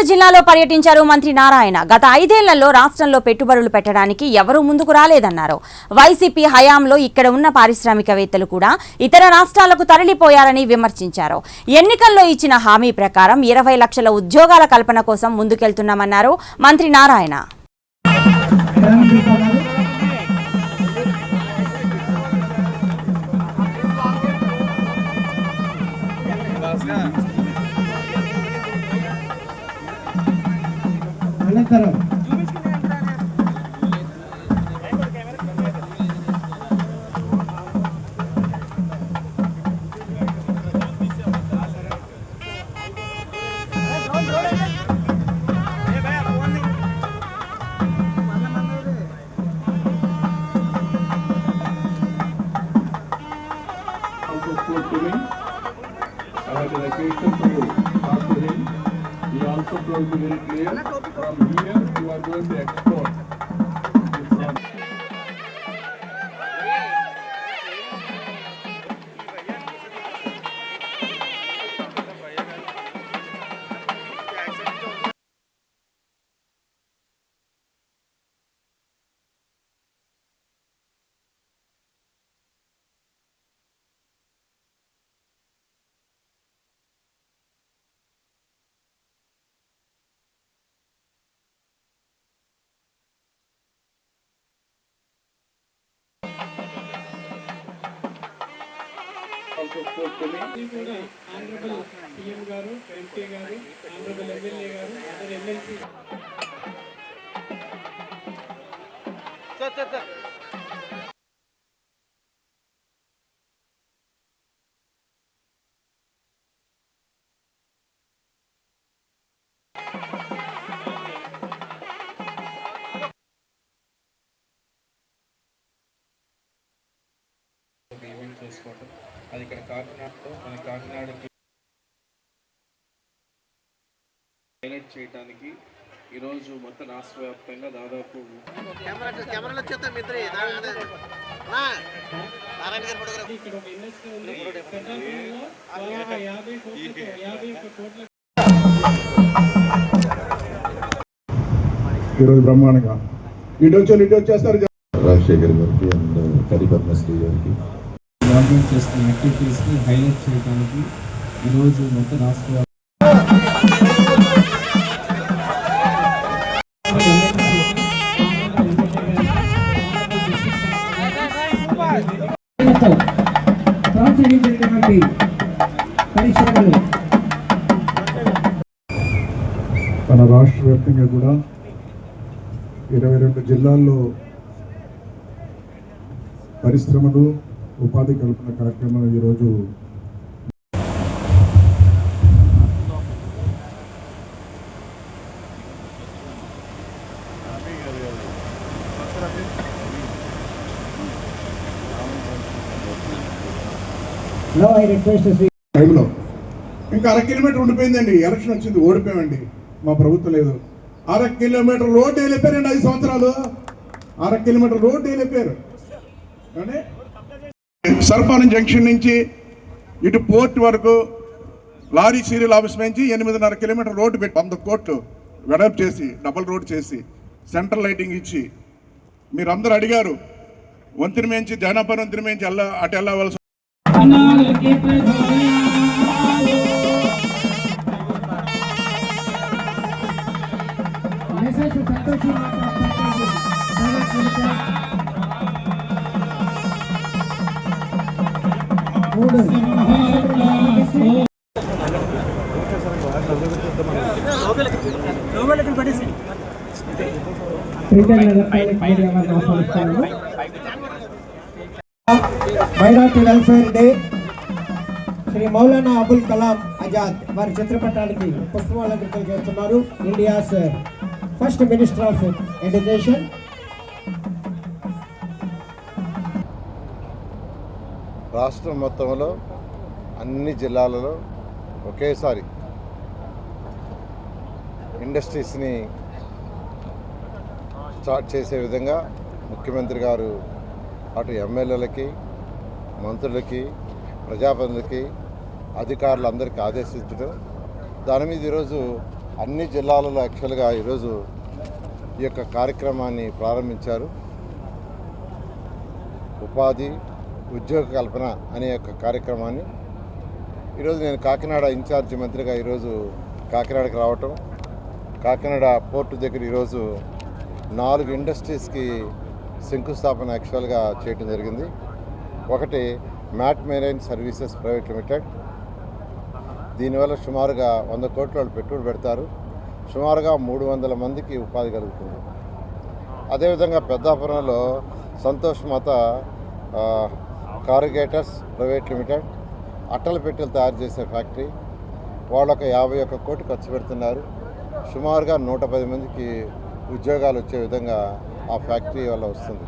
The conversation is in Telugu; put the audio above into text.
కాకినాడ జిల్లాలో పర్యటించారు మంత్రి నారాయణ. గత ఐదేళ్ళలో రాష్ట్రంలో పెట్టుబడులు పెట్టడానికి ఎవరూ ముందుకు రాలేదన్నారు. వైసీపీ హయాంలో ఇక్కడ ఉన్న పారిశ్రామికవేత్తలు కూడా ఇతర రాష్ట్రాలకు తరలిపోయారని విమర్శించారు. ఎన్నికల్లో ఇచ్చిన హామీ ప్రకారం ఇరవై లక్షల ఉద్యోగాల కల్పన కోసం ముందుకెళ్తున్నామన్నారు మంత్రి Narayana. You are going to export. Also కూడా ఆనరబుల్ సీఎం గారు ఎంపీ గారు ఆనరబుల్ ఎమ్మెల్యే గారు అదర్ ఎమ్మెల్సీ అది ఇక్కడ కాకినాడలో మన కాకినాడకి హైలైట్ చేయడానికి ఈరోజు మొత్తం రాష్ట్ర వ్యాప్తంగా దాదాపు ఈరోజు బ్రహ్మాండంగా. ఇటు వచ్చి ఇటు వచ్చేస్తారు. రాజశేఖర్ గారికి అండ్ కరిపద్మశ్రీ గారికి గవర్నమెంట్ చేస్తున్న యాక్టివిటీస్ని హైలైట్ చేయడానికి ఈరోజు మొత్తం రాష్ట్ర వ్యాప్తంగా పరిశ్రమలు మన రాష్ట్ర వ్యాప్తంగా కూడా ఇరవై రెండు జిల్లాల్లో పరిశ్రమలు ఉపాధి కల్పన కార్యక్రమం ఈరోజు టైంలో. ఇంకా అర కిలోమీటర్ ఉండిపోయిందండి. ఎలక్షన్ వచ్చింది ఓడిపోయామండి. మా ప్రభుత్వం లేదు. అర కిలోమీటర్ రోడ్డు వెళ్ళిపోయారండి ఐదు సంవత్సరాలు. అర కిలోమీటర్ రోడ్డు వెళ్ళిపోయారు. కానీ సర్పానం జంక్షన్ నుంచి ఇటు పోర్ట్ వరకు లారీ సీరియల్ ఆఫీస్ నుంచి ఎనిమిదిన్నర కిలోమీటర్ రోడ్డు పెట్టి వంద కోట్లు వెడల్పు చేసి డబుల్ రోడ్ చేసి సెంట్రల్ లైటింగ్ ఇచ్చి మీరందరూ అడిగారు వంతిని మేంచి జనాపరం వంతిని మేంచి వెళ్ళ అటు వెళ్ళవలసి message minority welfare day Shri Maulana Abul Kalam Azad వారి చిత్రపటానికి పుష్పమాలంకృతం చేస్తున్నారు India's first minister of education రాష్ట్రం మొత్తంలో అన్ని జిల్లాలలో ఒకేసారి ఇండస్ట్రీస్ని స్టార్ట్ చేసే విధంగా ముఖ్యమంత్రి గారు అటు ఎమ్మెల్యేలకి మంత్రులకి ప్రజాప్రతినిధులకి అధికారులందరికీ ఆదేశించడం. దాని మీద ఈరోజు అన్ని జిల్లాలలో యాక్చువల్గా ఈరోజు ఈ యొక్క కార్యక్రమాన్ని ప్రారంభించారు. ఉపాధి ఉద్యోగ కల్పన అనే యొక్క కార్యక్రమాన్ని ఈరోజు నేను కాకినాడ ఇన్ఛార్జి మంత్రిగా ఈరోజు కాకినాడకి రావటం. కాకినాడ పోర్టు దగ్గర ఈరోజు నాలుగు ఇండస్ట్రీస్కి శంకుస్థాపన యాక్చువల్గా చేయటం జరిగింది. ఒకటి mat marine services private limited. దీనివల్ల సుమారుగా వంద కోట్ల వాళ్ళు పెట్టుబడి పెడతారు. సుమారుగా మూడు వందల మందికి ఉపాధి కలుగుతుంది. అదేవిధంగా పెద్దాపురంలో సంతోష్ మాత కారుగేటర్స్ ప్రైవేట్ లిమిటెడ్ అట్టల పెట్టెలు తయారు చేసే ఫ్యాక్టరీ. వాళ్ళు ఒక యాభై ఒక్క కోటి ఖర్చు పెడుతున్నారు. సుమారుగా నూట పది మందికి ఉద్యోగాలు వచ్చే విధంగా ఆ ఫ్యాక్టరీ వల్ల వస్తుంది.